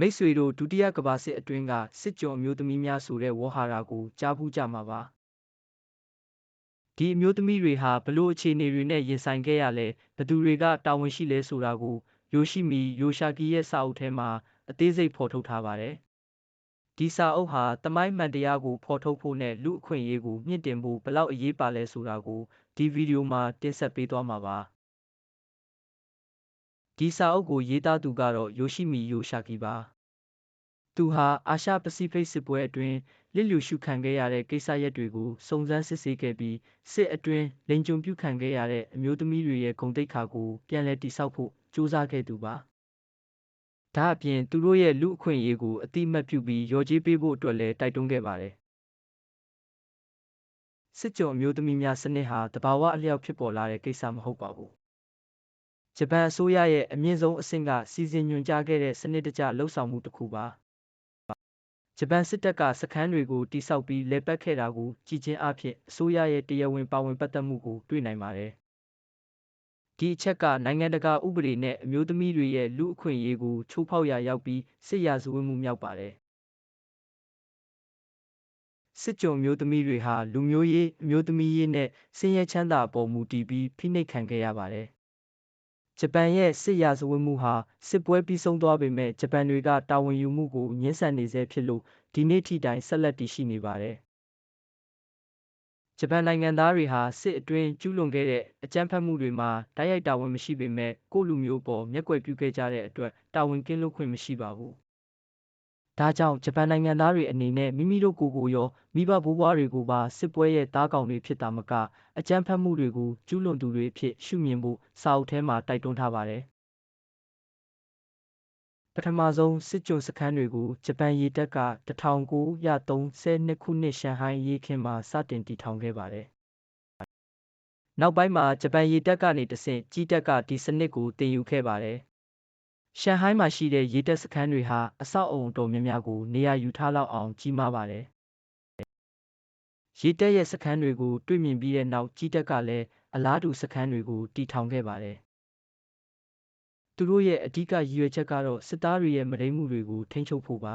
မိတ်ဆွေတို့ဒုတိယကမ္ဘာစစ်အတွင်းကစစ်ကြောအမျိုးသမီးများဆိုတဲ့ဝေါ်ဟာရကိုကြားဖူးကြမှာပါဒီအမျိုးသမီးတွေဟာဘလို့အခြေအနေတွေနဲ့ရင်ဆိုင်ခဲ့ရလဲဘသူတွေကတာဝန်ရှိလဲဆိုတာကိုယိုရှိမီယိုရှာကီရဲ့စာအုပ်ထဲမှာအသေးစိတ်ဖော်ထုတ်ထားပါတယ်ဒီစာအုပ်ဟာတမိုင်းမှန်တရားကိုဖော်ထုတ်ဖို့နဲ့လူအခွင့်အရေးကိုမြင့်တင်ဖို့ဘလောက်အရေးပါလဲဆိုတာကိုဒီဗီဒီယိုမှာတင်ဆက်ပေးသွားမှာပါ ဒီစာအုပ်ကိုရေးသားသူကတော့ယိုရှိမီယိုရှာကီပါသူဟာအာရှပစိဖိတ်စစ်ပွဲအတွင်းလစ်လျူရှုခံခဲ့ရတဲ့ကိစ္စရပ်တွေကိုစုံစမ်းစစ်ဆေးခဲ့ပြီးစစ်အတွင်းလိန်ကျွန်ပြုခံခဲ့ရတဲ့အမျိုးသမီးတွေရဲ့ဂုဏ်သိက္ခာကိုပြန်လည်တည်ဆောက်ဖို့ကြိုးစားခဲ့သူပါဒါအပြင်သူတို့ရဲ့လူအခွင့်အရေးကိုအတိအမှတ်ပြုပြီးရော်ကြေးပေးဖို့အတွက်လည်းတိုက်တွန်းခဲ့ပါတယ်စစ်ကြောအမျိုးသမီးများစနစ်ဟာတဘာဝအလျောက်ဖြစ်ပေါ်လာတဲ့ကိစ္စမဟုတ်ပါဘူး ဂျပန်အစိုးရရဲ့အမြင့်ဆုံးအဆင့်ကစီစဉ်ညွှန်ကြားခဲ့တဲ့စနစ်တကျလှုပ်ဆောင်မှုတစ်ခုပါဂျပန်စစ်တပ်ကစခန်းတွေကိုတိစောက်ပြီးလဲပတ်ခဲ့တာကိုကြည်ချင်းအဖြစ်အစိုးရရဲ့တရားဝင်ပါဝင်ပတ်သက်မှုကိုတွေ့နိုင်ပါတယ်။ဒီအချက်ကနိုင်ငံတကာဥပဒေနဲ့အမျိုးသမီးတွေရဲ့လူအခွင့်အရေးကိုချိုးဖောက်ရာရောက်ပြီးစစ်ရာဇဝတ်မှုမြောက်ပါတယ်။စစ်ကြုံမျိုးသမီးတွေဟာလူမျိုးရေးအမျိုးသမီးရေးနဲ့ဆင်းရဲချမ်းသာအပေါ်မူတည်ပြီးဖိနှိပ်ခံခဲ့ရပါတယ် ဂျပန်ရဲ့စစ်ရာဇဝတ်မှုဟာစစ်ပွဲပြီးဆုံးသွားပေမဲ့ဂျပန်တွေကတာဝန်ယူမှုကိုငြင်းဆန်နေဆဲဖြစ်လို့ဒီနေ့ထိတိုင်ဆက်လက်တည်ရှိနေပါတယ်။ဂျပန်နိုင်ငံသားတွေဟာစစ်အတွင်းကျူးလွန်ခဲ့တဲ့အကြမ်းဖက်မှုတွေမှာတိုက်ရိုက်တာဝန်မရှိပေမဲ့ကိုယ့်လူမျိုးပေါ်မျက်ကွယ်ပြုခဲ့ကြတဲ့အတွက်တာဝန်ကင်းလွတ်ခွင့်မရှိပါဘူး ဒါကြောင့်ဂျပန်နိုင်ငံသားတွေအနေနဲ့မိမိတို့ကိုယ်ကိုရောမိဘဘိုးဘွားတွေကိုပါစစ်ပွဲရဲ့သားကောင်တွေဖြစ်တာမကအကြမ်းဖက်မှုတွေကိုကျူးလွန်သူတွေအဖြစ်ရှုမြင်ဖို့စာအုပ်ထဲမှာတိုက်တွန်းထားပါတယ်ပထမဆုံးစစ်ကြုံစခန်းတွေကိုဂျပန်ရေတပ်က1932ခုနှစ်ရှန်ဟိုင်းရေခင်မှာစတင်တည်ထောင်ခဲ့ပါတယ်နောက်ပိုင်းမှာဂျပန်ရေတပ်ကနေတဆင့်ကြီးတပ်ကဒီစနစ်ကိုတင်ယူခဲ့ပါတယ် ရှန်ဟိုင်းမှာရှိတဲ့ရေတပ်စခန်းတွေဟာအဆောက်အအုံတော်များများကိုနေရာယူထားလောက်အောင်ကြီးမားပါတယ်။ရေတပ်ရဲ့စခန်းတွေကိုတွေ့မြင်ပြီးတဲ့နောက်ကြီးတပ်ကလည်းအလားတူစခန်းတွေကိုတည်ထောင်ခဲ့ပါတယ်။သူတို့ရဲ့အဓိကရည်ရွယ်ချက်ကတော့စစ်သားတွေရဲ့မတိမ်မှုတွေကိုထိန်းချုပ်ဖို့ပါ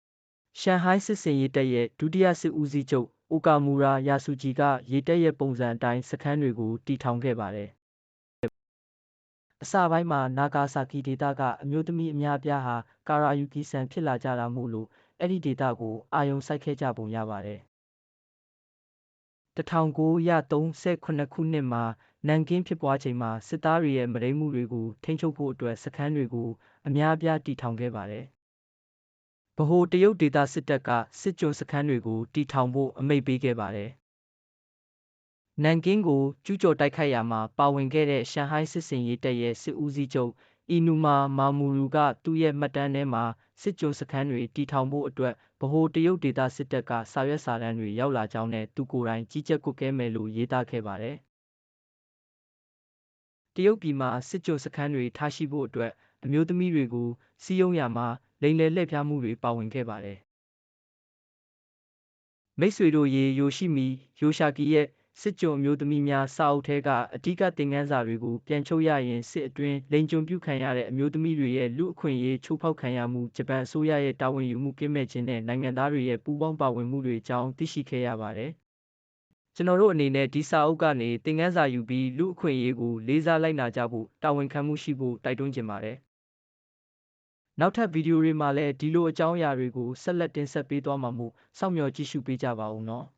။ရှန်ဟိုင်းစစ်စင်ရေးတပ်ရဲ့ဒုတိယစစ်ဦးစီးချုပ်အိုကာမူရာယာဆူဂျီကရေတပ်ရဲ့ပုံစံအတိုင်းစခန်းတွေကိုတည်ထောင်ခဲ့ပါတယ် အစပိုင်းမှာနာဂါဆာကီဒေသကအမျိုးသမီးအများအပြားဟာကာရာယူကီဆန်ဖြစ်လာကြတာမို့လို့အဲ့ဒီဒေသကိုအာရုံစိုက်ခဲ့ကြပုံရပါတယ်1938ခုနှစ်မှာနန်ကင်းဖြစ်ပွားချိန်မှာစစ်သားတွေရဲ့မရိမှုတွေကိုထိန်းချုပ်ဖို့အတွက်စခန်းတွေကိုအများအပြားတည်ထောင်ခဲ့ပါတယ်ဗဟိုတရုတ်ဒေသစစ်တပ်ကစစ်ကြုံစခန်းတွေကိုတည်ထောင်ဖို့အမိန့်ပေးခဲ့ပါတယ် နန်ကင်းကိုကျူးကျော်တိုက်ခိုက်ရာမှာပါဝင်ခဲ့တဲ့ရှန်ဟိုင်းစစ်စင်ရေးတပ်ရဲ့စစ်ဦးစီးချုပ်အီနူမာမာမူရူကသူ့ရဲ့မှတ်တမ်းထဲမှာစစ်ကြုံစခန်းတွေတည်ထောင်ဖို့အတွက်ဗဟိုတရုတ်ဒေသစစ်တပ်ကစာရွက်စာတမ်းတွေရောက်လာကြောင်းနဲ့သူကိုယ်တိုင်ကြီးကြပ်ကွပ်ကဲမယ်လို့ရေးသားခဲ့ပါတယ်။တရုတ်ပြည်မှာစစ်ကြုံစခန်းတွေထားရှိဖို့အတွက်အမျိုးသမီးတွေကိုစီးယုံရမှာလိမ်လည်လှည့်ဖျားမှုတွေပါဝင်ခဲ့ပါတယ်။မိတ်ဆွေတို့ရေယိုရှိမီယိုရှာကီရဲ့ စစ်ကြုံအမျိုးသမီးများစာအုပ်ထဲကအဓိကသင်ခန်းစာတွေကိုပြန်ချုပ်ရရင်စစ်အတွင်းလိန်ကျွန်ပြုခံရတဲ့အမျိုးသမီးတွေရဲ့လူအခွင့်အရေးချိုးဖောက်ခံရမှုဂျပန်အစိုးရရဲ့တာဝန်ယူမှုကင်းမဲ့ခြင်းနဲ့နိုင်ငံသားတွေရဲ့ပူးပေါင်းပါဝင်မှုတွေအကြောင်းသိရှိခဲ့ရပါတယ်။ကျွန်တော်တို့အနေနဲ့ဒီစာအုပ်ကနေသင်ခန်းစာယူပြီးလူအခွင့်အရေးကိုလေးစားလိုက်နာကြဖို့တာဝန်ခံမှုရှိဖို့တိုက်တွန်းချင်ပါတယ်။နောက်ထပ်ဗီဒီယိုတွေမှာလည်းဒီလိုအကြောင်းအရာတွေကိုဆက်လက်တင်ဆက်ပေးသွားမှာမို့စောင့်မျှော်ကြည့်ရှုပေးကြပါဦးနော်။